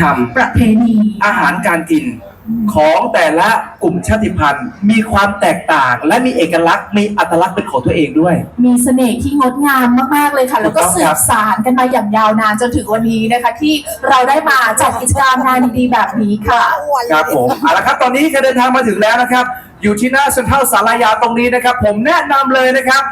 ธรรม ประเพณี อาหารการกิน ของแต่ละกลุ่มชาติพันธุ์ มีความแตกต่าง และมีเอกลักษณ์มีอัตลักษณ์เป็นของตัวเองด้วย มีเสน่ห์ที่งดงามมาก ๆ เลยค่ะ แล้วก็ถูกต้องสืครับบสานกันมาอย่างยาวนานจนถึงวันนี้นะคะ ที่เราได้มาจัดกิจกรรมงานดีๆแบบนี้ค่ะครับผมเอาละครับตอนนี้การเดินทางมาถึงแล้วนะครับ อยู่ที่หน้าเซ็นทรัลสารยาตรงนี้นะครับ ผมแนะนำเลยนะครับ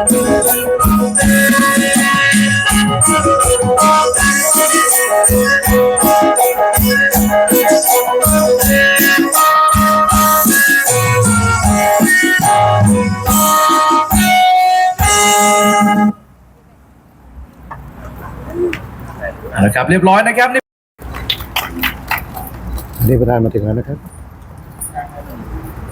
เอาละครับเรียบร้อยนะครับอันนี้ประธานมาถึงแล้วนะครับ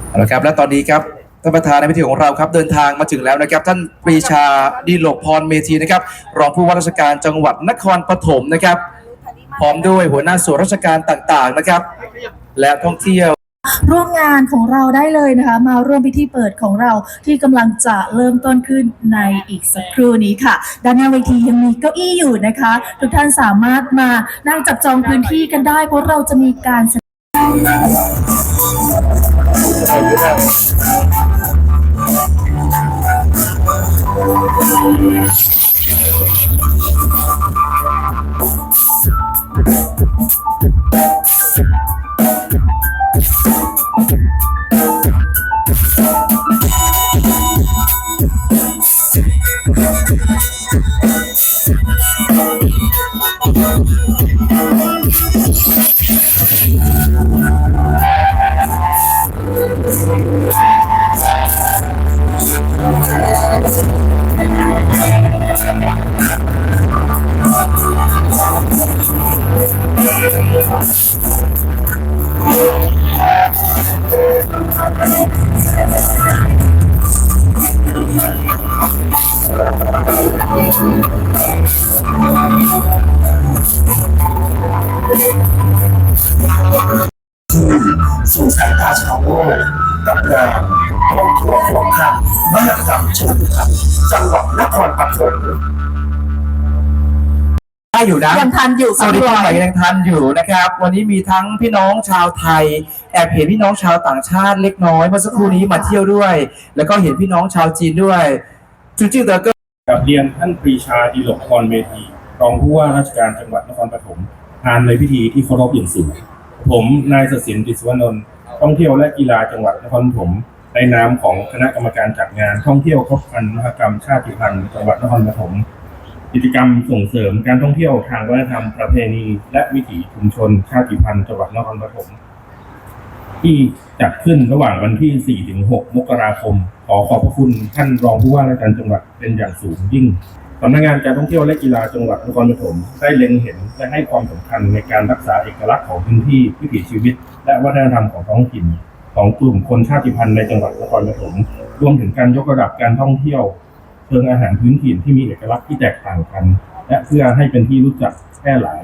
เอาละครับ และตอนนี้ครับ ท่านประธานในพิธีของเราครับเดินทางมาถึงแล้วนะครับ ท่านปรีชาดีหลกพรเมธีนะครับ รองผู้ว่าราชการจังหวัดนครปฐมนะครับ พร้อมด้วยหัวหน้าส่วนราชการต่างๆนะครับ และท่องเที่ยวร่วมงานของเราได้เลยนะคะ มาร่วมพิธีเปิดของเราที่กำลังจะเริ่มต้นขึ้นในอีกสักครู่นี้ค่ะ ด้านหน้าเวทียังมีเก้าอี้อยู่นะคะ ทุกท่านสามารถมานั่งจับจองพื้นที่กันได้ เพราะเราจะมีการ Thank สดงสู่สายตาชาวโลกกับงานท่องเที่ยวของข้ามมหกรรมชมธรรมจังหวัดนครปฐม ได้อยู่นะยังทันอยู่สวัสดีปีใหม่ยังทันอยู่นะครับ วันนี้มีทั้งพี่น้องชาวไทย แอบเห็นพี่น้องชาวต่างชาติเล็กน้อยเมื่อสักครู่นี้มาเที่ยวด้วย แล้วก็เห็นพี่น้องชาวจีนด้วยจริงๆแต่ก็กับเรียนท่านปรีชาดีหลกพรเมธีรองผู้ว่าราชการจังหวัดนครปฐมงานในพิธีที่เคารพอย่างสูงผมนายสศินดิศวนนท์ท่องเที่ยวและกีฬาจังหวัดนครปฐมในนามของคณะกรรมการจัดงานท่องเที่ยวครบครันมหกรรมชาติพันธุ์จังหวัดนครปฐม กิจกรรมส่งเสริมการท่องเที่ยวทางวัฒนธรรมประเพณีและวิถีชุมชนชาติพันธุ์จังหวัดนครปฐมที่จัดขึ้นระหว่างวันที่4ถึง6มกราคม ขอขอบพระคุณท่านรองผู้ว่าราชการจังหวัดเป็นอย่างสูงยิ่งสำนักงานการท่องเที่ยวและกีฬาจังหวัดนครปฐมได้เล็งเห็นและให้ความสำคัญในการรักษาเอกลักษณ์ของพื้นที่วิถีชีวิต และวัฒนธรรมของท้องถิ่น ของกลุ่มคนชาติพันธุ์ในจังหวัดนครปฐมรวมถึงการยกระดับการท่องเที่ยว เชิงอาหารพื้นถิ่นที่มีเอกลักษณ์ที่แตกต่างกัน และเพื่อให้เป็นที่รู้จักแพร่หลาย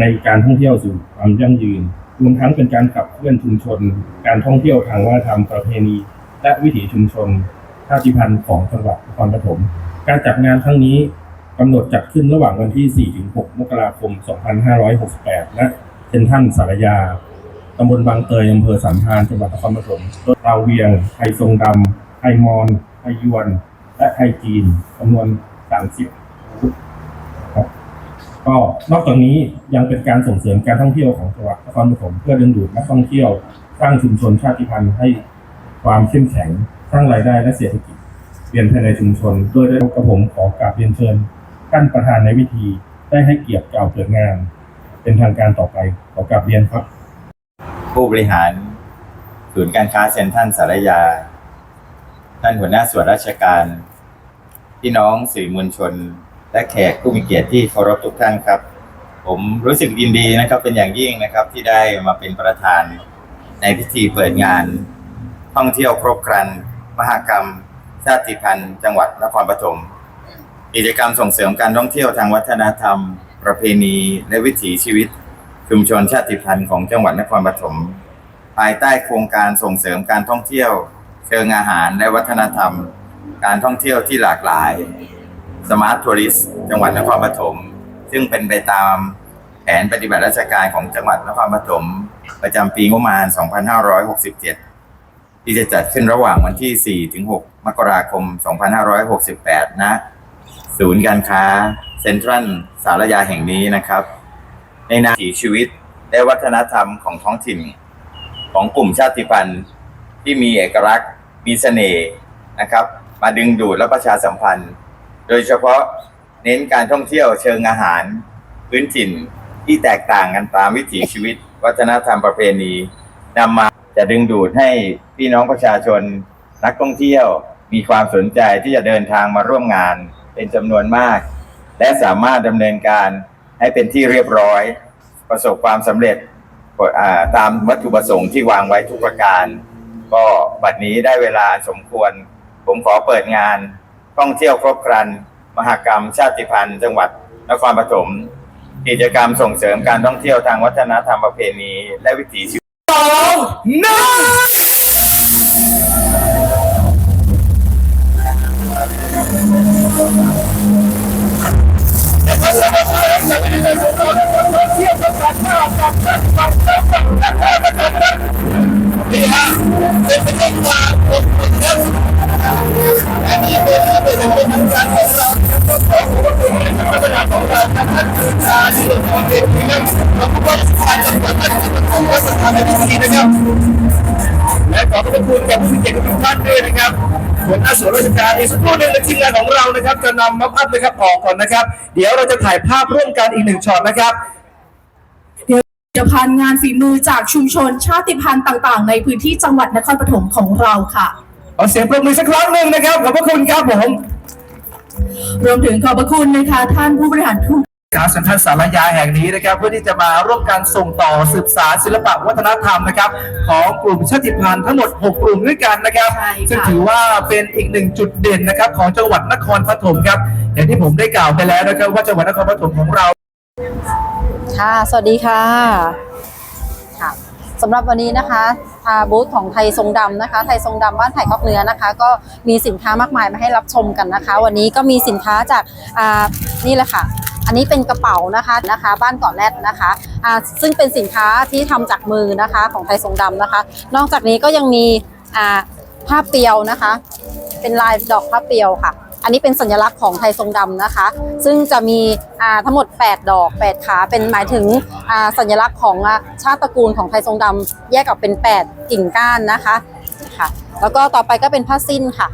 ในการท่องเที่ยวสู่ความยั่งยืนรวมทั้งเป็นการขับเคลื่อนชุมชน การท่องเที่ยวทางวัฒนธรรมประเพณี และวิถีชุมชนชาติพันธุ์ของจังหวัดนครปฐมการจัดงานครั้งนี้กำหนดจัดขึ้นระหว่างวันที่ 4-6 มกราคม 2568 ณ เซนทรัลสารยา ตำบลบางเตย อำเภอสามพาน จังหวัดนครปฐมโดยเราวเวียง ไทยทรงดำ ไทยมอน ไทยยวน และไทยจีนจำนวน 30ครับก็นอกจากนี้ยังเป็นการส่งเสริมการท่องเที่ยวของจังหวัดนครปฐมเพื่อดึงดูดนักท่องเที่ยวสร้างชุมชนชาติพันธุ์ให้ความเข้มแข็งสร้างรายได้และเศรษฐกิจเรียนภายในชุมชนโดยได้กระผมขอกราบเรียนเชิญท่านประธานในพิธีได้ให้เกียรติกล่าวเปิดงาน เป็นทางการต่อไปขอกราบเรียนครับ ผู้บริหารศูนย์การค้าเซ็นทรัลสารยา ท่านหัวหน้าส่วนราชการ พี่น้องสื่อมวลชน และแขกผู้มีเกียรติที่เคารพทุกท่านครับ ผมรู้สึกยินดีนะครับเป็นอย่างยิ่งนะครับที่ได้มาเป็นประธานในพิธีเปิดงาน ท่องเที่ยวครบครัน มหกรรม ชาติพันธุ์จังหวัดนครปฐมกิจกรรมส่งเสริมการท่องเที่ยวทางวัฒนธรรม ประเพณี และวิถีชีวิต ชุมชนชาติพันธุ์ของจังหวัดนครปฐมภายใต้โครงการส่งเสริมการท่องเที่ยว เชิงอาหารและวัฒนธรรม การท่องเที่ยวที่หลากหลาย Smart Tourist จังหวัดนครปฐมซึ่งเป็นไปตามแผนปฏิบัติราชการของจังหวัดนครปฐมประจำปีงบประมาณ 2567 ที่จะจัดขึ้นระหว่างวันที่ 4 ถึง 6 มกราคม 2568 ณ ศูนย์การค้าเซ็นทรัลสารยาแห่งนี้นะครับ ในนามถีชีวิตและวัฒนธรรมของท้องถิ่น ของกลุ่มชาติพันธุ์ที่มีเอกลักษณ์มีเสน่ห์นะครับ มาดึงดูดและประชาสัมพันธ์ โดยเฉพาะเน้นการท่องเที่ยวเชิงอาหาร พื้นถิ่นที่แตกต่างกันตามวิถีชีวิต วัฒนธรรมประเพณีนำมาจะดึงดูดให้พี่น้องประชาชน นักท่องเที่ยวมีความสนใจที่จะเดินทางมาร่วมงานเป็นจำนวนมาก และสามารถดำเนินการให้เป็นที่เรียบร้อย ประสบความสำเร็จตามวัตถุประสงค์ที่วางไว้ทุกประการ ก็บัดนี้ได้เวลาสมควร ผมขอเปิดงานท่องเที่ยวครบครัน มหกรรม ชาติพันธุ์จังหวัดนครปฐมกิจกรรมส่งเสริมการท่องเที่ยวทางวัฒนธรรมประเพณี และวิถีชีวิต และขอบพระคุณแก่ผู้มีเกียรติทุกท่านด้วยนะครับหัวหน้าส่วนราชการอีกสักครู่หนึ่งในทีมงานของเรานะครับ จะนำมาพับนะครับออกก่อนนะครับ เดี๋ยวเราจะถ่ายภาพร่วมกันอีกหนึ่งช็อตนะครับผลิตภัณฑ์งานฝีมือจากชุมชนชาติพันธุ์ต่างๆ ในพื้นที่จังหวัดนครปฐมของเราค่ะขอเสียงปรบมือสักครั้งหนึ่งนะครับ ขอบพระคุณครับผม รวมถึงขอบพระคุณนะคะท่านผู้บริหารทุก การสันทันสารยาแห่งนี้นะครับ เพื่อที่จะมาร่วมกันส่งต่อสืบสารศิลปะวัฒนธรรมนะครับ ของกลุ่มชาติพันธุ์ทั้งหมด 6 กลุ่มด้วยกันนะครับใช่ค่ะซึ่งถือว่าเป็นอีกหนึ่งจุดเด่นนะครับ ของจังหวัดนครปฐมครับ อย่างที่ผมได้กล่าวไปแล้วนะครับ ว่าจังหวัดนครปฐมของเรา ค่ะ สวัสดีค่ะค่ะสำหรับวันนี้นะคะทาบูธของไทยทรงดำนะคะ ไทยทรงดำบ้านไผ่คอกเนื้อนะคะ ก็มีสินค้ามากมายมาให้รับชมกันนะคะ วันนี้ก็มีสินค้าจากอ่านี่แหละค่ะ อันนี้เป็นกระเป๋านะคะนะคะ บ้านเกาะแรดนะคะอ่าซึ่งเป็นสินค้าที่ทำจากมือนะคะของไทยทรงดำนะคะ นอกจากนี้ก็ยังมีอ่าผ้าเปียวนะคะ เป็นลายดอกผ้าเปียวค่ะ อันนี้เป็นสัญลักษณ์ของไทยทรงดำนะคะ ซึ่งจะมีทั้งหมด 8 ดอก 8 ขาเป็นหมายถึงสัญลักษณ์ของชาติตระกูลของไทยทรงดำแยกออกเป็น 8 กิ่งก้านนะคะค่ะ แล้วก็ต่อไปก็เป็นผ้าสิ้นค่ะ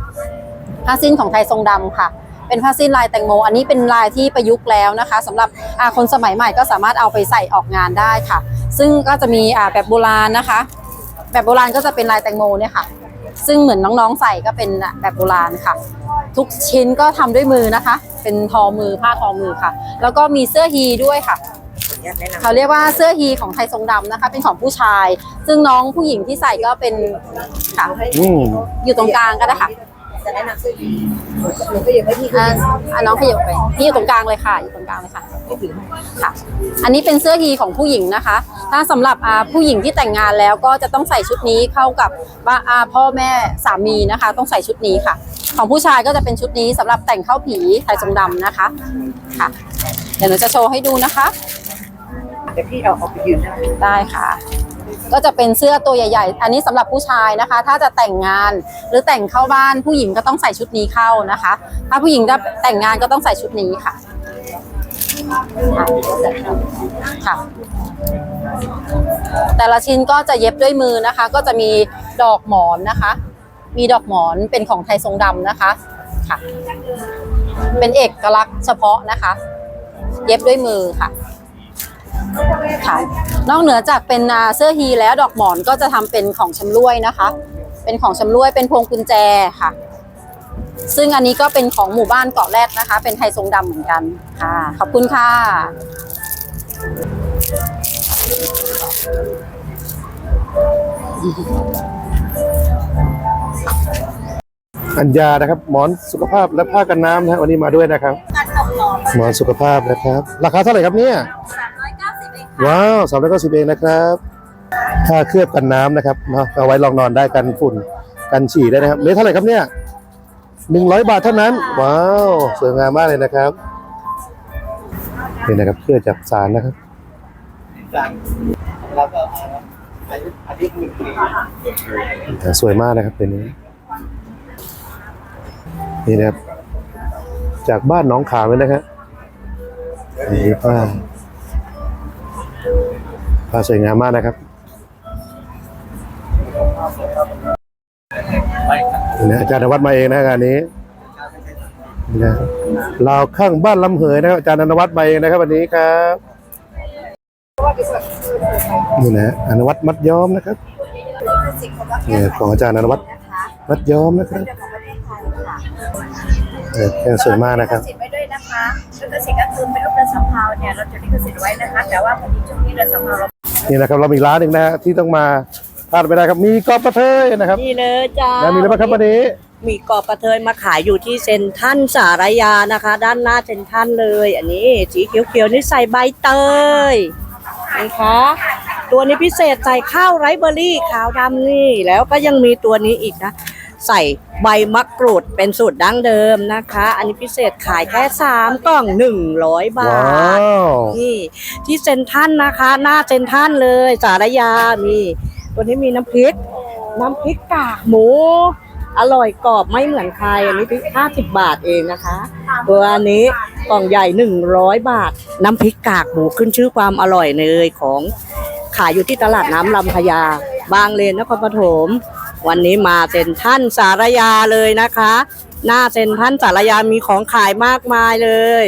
ผ้าสิ้นของไทยทรงดำค่ะ เป็นผ้าสิ้นลายแตงโม อันนี้เป็นลายที่ประยุกต์แล้วนะคะสำหรับอ่าคนสมัยใหม่ก็สามารถเอาไปใส่ออกงานได้ค่ะ ซึ่งก็จะมีอ่าแบบโบราณนะคะ แบบโบราณก็จะเป็นลายแตงโมเนี่ยค่ะ ซึ่งเหมือนน้องๆใส่ก็เป็นแบบโบราณค่ะ ทุกชิ้นก็ทำด้วยมือนะคะ เป็นทอมือผ้าทอมือค่ะ แล้วก็มีเสื้อฮีด้วยค่ะเขาเรียกว่าเสื้อฮีของไทยทรงดำนะคะ เป็นของผู้ชาย ซึ่งน้องผู้หญิงที่ใส่ก็เป็นค่ะอืมอยู่ตรงกลางก็ได้ค่ะ จะแนะนำเสื้อยีนหนูก็ยังไม่พี่อ่าอ่าน้องขยับไปนี่อยู่ตรงกลางเลยค่ะ อยู่ตรงกลางเลยค่ะค่ะ อันนี้เป็นเสื้อฮีของผู้หญิงนะคะ ถ้าสำหรับอ่าผู้หญิงที่แต่งงานแล้วก็จะต้องใส่ชุดนี้เข้ากับบ้านอ่าพ่อแม่สามีนะคะ ต้องใส่ชุดนี้ค่ะ ของผู้ชายก็จะเป็นชุดนี้สำหรับแต่งเข้าผีไทยทรงดำนะคะค่ะ เดี๋ยวหนูจะโชว์ให้ดูนะคะ เดี๋ยวพี่เอาออกไปยืนได้ได้ค่ะ ก็จะเป็นเสื้อตัวใหญ่ ๆ อันนี้สำหรับผู้ชายนะคะ ถ้าจะแต่งงานหรือแต่งเข้าบ้านผู้หญิงก็ต้องใส่ชุดนี้เข้านะคะ ถ้าผู้หญิงจะแต่งงานก็ต้องใส่ชุดนี้ค่ะ ค่ะ แต่ละชิ้นก็จะเย็บด้วยมือนะคะ ก็จะมีดอกหมอนนะคะ มีดอกหมอนเป็นของไทยทรงดำนะคะค่ะ เป็นเอกลักษณ์เฉพาะนะคะ เย็บด้วยมือค่ะค่ะ นอกเหนือจากเป็นอ่าเสื้อฮีแล้วดอกหมอนก็จะทำเป็นของชำร่วยนะคะ เป็นของชำร่วยเป็นพวงกุญแจค่ะ ซึ่งอันนี้ก็เป็นของหมู่บ้านเกาะแรดนะคะ เป็นไทยทรงดำเหมือนกันค่ะ ขอบคุณค่ะอัญญานะครับ หมอนสุขภาพและผ้ากันน้ำนะฮะวันนี้มาด้วยนะครับ หมอนสุขภาพนะครับ ราคาเท่าไหร่ครับเนี่ย ว้าวสามร้อยเก้าสิบเองนะครับผ้าเคลือบกันน้ำนะครับเนาะเอาไว้ลองนอนได้กันฝุ่นกันฉี่ได้นะครับเลทเท่าไหร่ครับเนี่ยหนึ่งร้อยบาทเท่านั้น ว้าวสวยงามมากเลยนะครับนี่นะครับเคลือบจากสารนะครับสวยมากนะครับเป็นนี้นี่นะครับ จากบ้านน้องขามเลยนะครับนี่ผ้า ผ้าสวยงามมากนะครับนี่นะอาจารย์นวัดมาเองนะงานนี้นี่นะลาวข้างบ้านลำเหยนะครับอาจารย์นวัดมาเองนะครับวันนี้ครับนี่นะอนวัดมัดย้อมนะครับเนี่ยของอาจารย์อนวัดมัดย้อมนะครับเออแค่สวยมากนะครับสิทธิ์ไว้ด้วยนะคะลิขสิทธิ์ก็คือเป็นรูปเรือสำเภาเนี่ยเราจะลิขสิทธิ์ไว้นะคะ แต่ว่าพอดีช่วงนี้เรือสำเภาเรา นี่นะครับเรามีร้านหนึ่งนะฮะที่ต้องมาพลาดไม่ได้ครับ มีกอบกระเทยนะครับนี่เลยจ้าแล้วมีอะไรบ้างครับวันนี้มีกรอบกระเทยมาขายอยู่ที่เซ็นทรัลสารยานะคะ ด้านหน้าเซ็นทรัลเลย อันนี้สีเขียวๆนี่ใส่ใบเตยนะคะตัวนี้พิเศษใส่ข้าวไรซ์เบอร์รี่ขาวดำนี่แล้วก็ยังมีตัวนี้อีกนะ ใส่ ใบมะกรูดเป็นสูตรดั้งเดิมนะคะ อันนี้พิเศษขายแค่สามกล่องหนึ่งร้อยบาว้าท ว นี่ที่เซนทรันนะคะ หน้าเซนทรันเลยสารยามีตัวนี้มีน้ำพริก น้ำพริกกากหมู อร่อยกรอบไม่เหมือนใคร อันนี้พริก50 บาทเองนะคะ ตัวนี้กล่องใหญ่ 100 บาท น้ำพริกกากหมูขึ้นชื่อความอร่อยเลยของขายอยู่ที่ตลาดน้ำลำพญาบางเลนนครปฐม วันนี้มาเซ็นท่านสารยาเลยนะคะ หน้าเซ็นท่านสารยามีของขายมากมายเลย